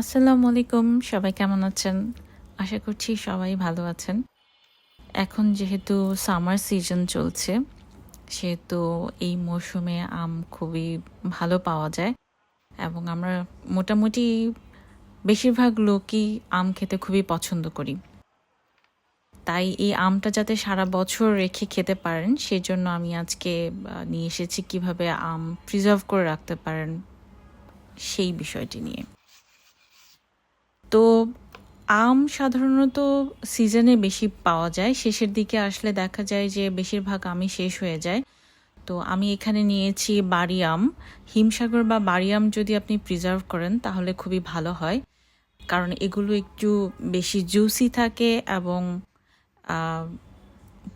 আসসালামু আলাইকুম, সবাই কেমন আছেন? আশা করছি সবাই ভালো আছেন। এখন যেহেতু সামার সিজন চলছে, সেহেতু এই মৌসুমে আম খুবই ভালো পাওয়া যায় এবং আমরা মোটামুটি বেশিরভাগ লোকই আম খেতে খুবই পছন্দ করি। তাই এই আমটা যাতে সারা বছর রেখে খেতে পারেন সেই জন্য আমি আজকে নিয়ে এসেছি কীভাবে আম প্রিজার্ভ করে রাখতে পারেন সেই বিষয়টি নিয়ে। তো আম সাধারণত সিজনে বেশি পাওয়া যায়। শেষের দিকে আসলে দেখা যায় যে বেশিরভাগ আমই শেষ হয়ে যায়। তো আমি এখানে নিয়েছি বাড়ি আম। হিমসাগর বা বাড়ি আম যদি আপনি প্রিজার্ভ করেন তাহলে খুবই ভালো হয়। কারণ এগুলো একটু বেশি জুসি থাকে এবং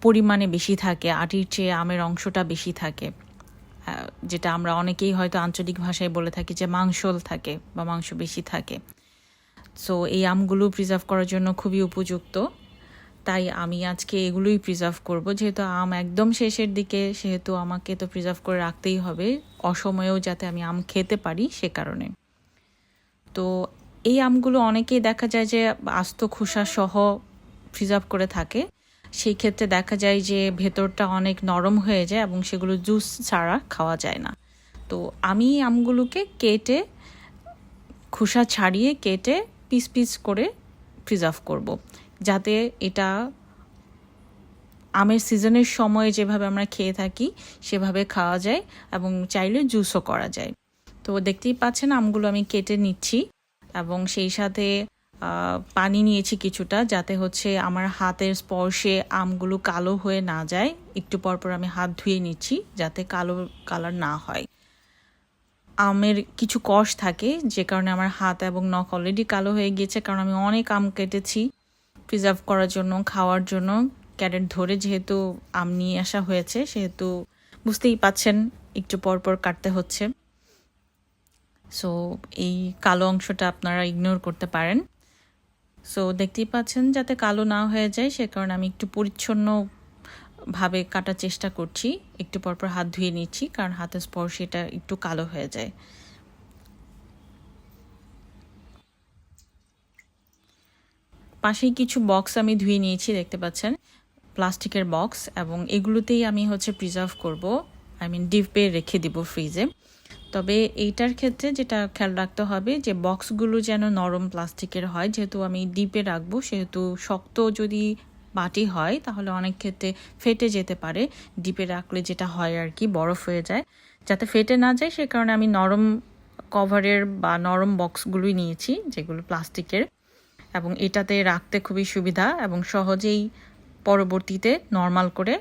পরিমাণে বেশি থাকে। আটির চেয়ে আমের অংশটা বেশি থাকে। যেটা আমরা অনেকেই হয়তো আঞ্চলিক ভাষায় বলে থাকি যে মাংসল থাকে বা মাংস বেশি থাকে। সো এই আমগুলো প্রিজার্ভ করার জন্য খুবই উপযুক্ত। তাই আমি আজকে এগুলোই প্রিজার্ভ করব। যেহেতু আম একদম শেষের দিকে, সেহেতু আমাকে তো প্রিজার্ভ করে রাখতেই হবে। অসময়েও যাতে আমি আম খেতে পারি সে কারণে। তো, এই আমগুলো অনেকেই দেখা যায় যে আস্ত খোসা সহ প্রিজার্ভ করে থাকে। সেই ক্ষেত্রে দেখা যায় যে ভেতরটা অনেক নরম হয়ে যায় এবং সেগুলো জুস ছাড়া খাওয়া যায় না। তো, আমি আমগুলোকে কেটে, খোসা ছাড়িয়ে কেটে পিস পিস করে প্রিজার্ভ করব। যাতে এটা আমের সিজনের সময় যেভাবে আমরা খেয়ে থাকি, সেভাবে খাওয়া যায় এবং চাইলে জুসও করা যায়। তো দেখতেই পাচ্ছেন আমগুলো আমি কেটে নিচ্ছি এবং সেই সাথে পানি নিয়েছি কিছুটা যাতে হচ্ছে আমার হাতের স্পর্শে আমগুলো কালো হয়ে না যায়। একটু পর পর আমি হাত ধুয়ে নিচ্ছি যাতে কালো কালার না হয়। আমের কিছু কষ থাকে, যে কারণে আমার হাত এবং নখ অলরেডি কালো হয়ে গিয়েছে, কারণ আমি অনেক আম কেটেছি প্রিজার্ভ করার জন্য, খাওয়ার জন্য। ক্যারেট ধরে যেহেতু আম নিয়ে আসা হয়েছে, সেহেতু বুঝতেই পাচ্ছেন, একটু পর পর কাটতে হচ্ছে। সো এই কালো অংশটা আপনারা ইগনোর করতে পারেন। সো দেখতেই পাচ্ছেন, যাতে কালো না হয়ে যায়, সে কারণে আমি একটু পরিচ্ছন্ন ভাবে কাটার চেষ্টা করছি। একটু পরপর হাত ধুয়ে নিচ্ছি, কারণ হাতের স্পর্শে এটা একটু কালো হয়ে যায়। পাশেই কিছু বক্স আমি ধুয়ে নিয়েছি, দেখতে পাচ্ছেন? প্লাস্টিকের বক্স, এবং এগুলোতেই আমি হচ্ছে প্রিজার্ভ করব। আই মিন ডিপে রেখে দিব ফ্রিজে তবে এইটার ক্ষেত্রে যেটা খেয়াল রাখতে হবে, যে বক্সগুলো যেন নরম প্লাস্টিকের হয়, যেহেতু আমি ডিপে রাখব, সেহেতু শক্ত যদি মাটি হয়, তাহলে অনেক ক্ষেত্রে ফেটে যেতে পারে। ডিপে রাখলে যেটা হয় আর কি, বরফ হয়ে যায়। যাতে ফেটে না যায়, সে কারণে আমি নরম কভারের বা নরম বক্সগুলোই নিয়েছি, যেগুলো প্লাস্টিকের। এবং এটাতে রাখতে খুবই সুবিধা এবং সহজেই পরবর্তীতে নর্মাল করে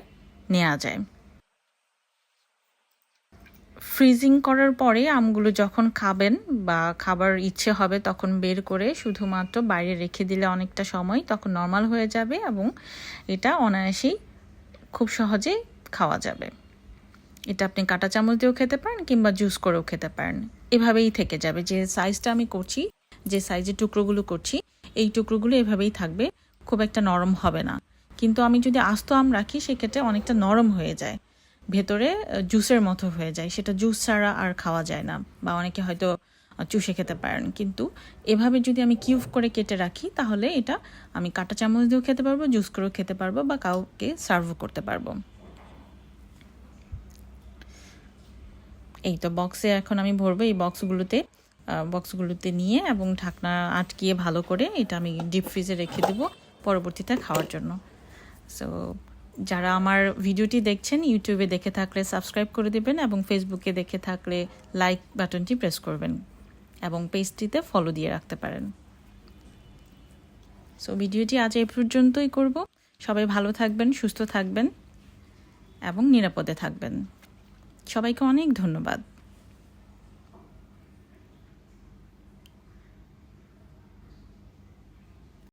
নেওয়া যায়। ফ্রিজিং করার পরে আমগুলো যখন খাবেন বা খাবার ইচ্ছে হবে তখন বের করে শুধুমাত্র বাইরে রেখে দিলে অনেকটা সময় তখন নর্মাল হয়ে যাবে এবং এটা অনায়াসেই খুব সহজে খাওয়া যাবে। এটা আপনি কাঁটা চামচ দিয়েও খেতে পারেন কিংবা জুস করেও খেতে পারেন। এভাবেই থেকে যাবে। যে সাইজটা আমি করছি, যে সাইজের টুকরোগুলো করছি, এই টুকরোগুলো এভাবেই থাকবে। খুব একটা নরম হবে না। কিন্তু আমি যদি আস্ত আম রাখি, সেক্ষেত্রে অনেকটা নরম হয়ে যায়। ভেতরে জুসের মতো হয়ে যায়। সেটা জুস ছাড়া আর খাওয়া যায় না। বা অনেকে হয়তো চুষে খেতে পারেন। কিন্তু এভাবে যদি আমি কিউব করে কেটে রাখি, তাহলে এটা আমি কাঁটা চামচ দিয়েও খেতে পারব জুস করেও খেতে পারব বা কাউকে সার্ভ করতে পারব। এই তো বক্সে এখন আমি ভরবো। এই বক্সগুলোতে বক্সগুলোতে নিয়ে এবং ঢাকনা আটকিয়ে ভালো করে এটা আমি ডিপ ফ্রিজে রেখে দেবো পরবর্তীতে খাওয়ার জন্য। সো যারা আমার ভিডিওটি দেখছেন ইউটিউবে দেখে থাকলে সাবস্ক্রাইব করে দেবেন এবং ফেসবুকে দেখে থাকলে লাইক বাটনটি প্রেস করবেন এবং পেজটিতে ফলো দিয়ে রাখতে পারেন। সো ভিডিওটি আজ এ পর্যন্তই করব। সবাই ভালো থাকবেন, সুস্থ থাকবেন এবং নিরাপদে থাকবেন। সবাইকে অনেক ধন্যবাদ।